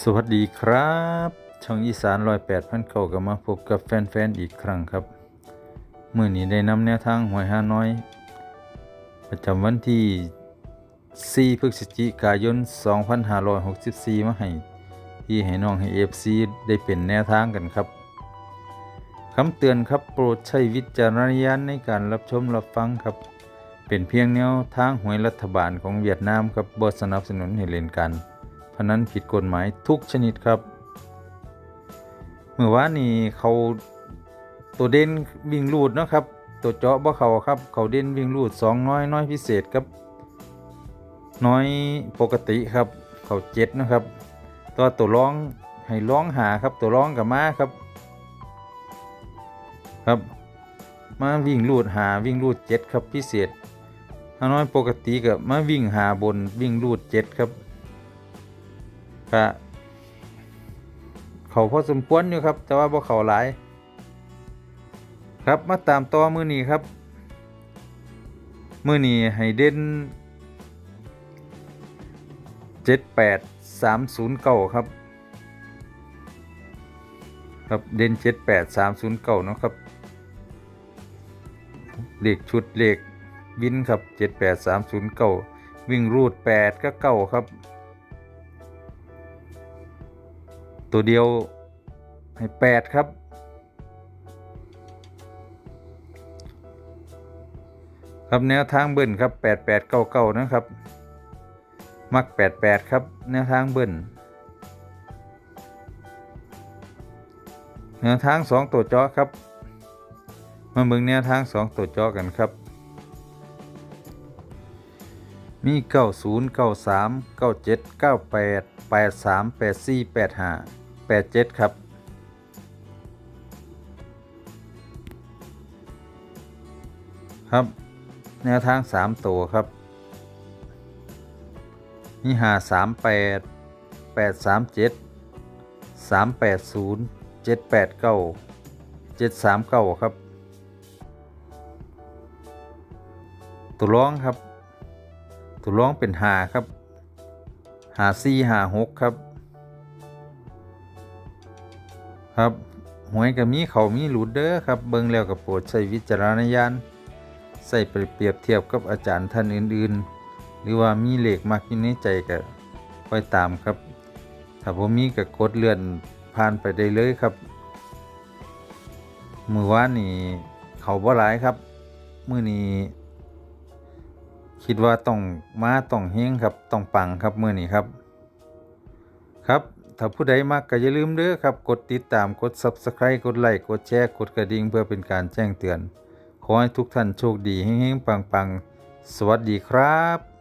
สวัสดีครับ ช่องอีสานรอยแปดพันเก่ากับมาพบกับแฟนๆอีกครั้งครับเมื่อนี้ได้นำแนวทางหวยฮาน้อย ประจำวันที่ 4 พฤศจิกายน 2564 มาให้ที่ให้น้องให้ FC ได้เป็นแนวทางกันครับคำเตือนครับโปรดใช้วิจารณญาณในการรับชมรับฟังครับ เป็นเพียงแนวทางหวยรัฐบาลของเวียดนามครับบสนับสนุนให้เล่นกัน นันผิดกฎหมายทุกชนิดครับเมื่อวานนี้เขาตัวเด่นวิ่งลูดนะครับ ตัวเจาะบ่เขาครับ เขาเด่นวิ่งลูดสองน้อยน้อยพิเศษครับ น้อยปกติครับ เขาเจ็ดนะครับตัวตัวร้องให้ร้องหาครับ ตัวร้องกับมาครับ ครับมาวิ่งลูดหาวิ่งลูดเจ็ดครับพิเศษถ้าน้อยปกติกับมาวิ่งหาบนวิ่งลูดเจ็ดครับ ก็เขาพอสมควรอยู่ครับ แต่ว่าบ่เขาหลาย ครับมาตามต่อมือนี้ครับ มือนี้ให้เด่นเจ็ดแปดสามศูนย์เก้าครับ ครับเด่นเจ็ดแปดสามศูนย์เก้านาะครับเลขชุดเลขวินครับเจ็ดแปดสามศูนย์เก้าวิ่งรูดแปดก็เก้าครับ ตัวเดียวให้แปดครับ ครับแนวทางเบิ้ลครับแปดแปดเก้าเก้านะครับ มักแปดแปดครับแนวทางเบิ้ลแนวทางสองตัวจอครับมาเบิ่งแนวทางสองตัวจอกันครับ มีเก้าศูนย์เก้าสามเก้าเจ็ดเก้าแปดแปดสามแปดสี่แปดห้า แปดเจ็ดครับ ครับ แนวทางสามตัวครับมีหาสามแปดแปดสามเจ็ดสามแปดศูนย์เจ็ดแปดเก้าเจ็ดสามเก้าครับ ตัวร้องครับ ตัวร้องเป็นหาครับหาซี่หาหกครับ ครับหวยกับมีเขามีหลุดเด้อครับ เบิ่งแล้วกับโปรดใช้วิจารณญาณใส่ไปเปรียบเทียบกับอาจารย์ท่านอื่นๆ หรือว่ามีเหลขมากอยู่ในใจก็ค่อยตามครับ ถ้าผมมีก็กดเลื่อนผ่านไปได้เลยครับมือว่านี่เขาบ่หลายครับมือนี้คิดว่าต้องมาต้องเฮงครับต้องปังครับมือนี้ครับ ครับ ถ้าผู้ใดมักก็อย่าลืมเด้อครับ กดติดตามกด Subscribe กดไลค์กดแชร์กดกระดิ่งเพื่อเป็นการแจ้งเตือน ขอให้ทุกท่านโชคดีเฮงๆปังๆ สวัสดีครับ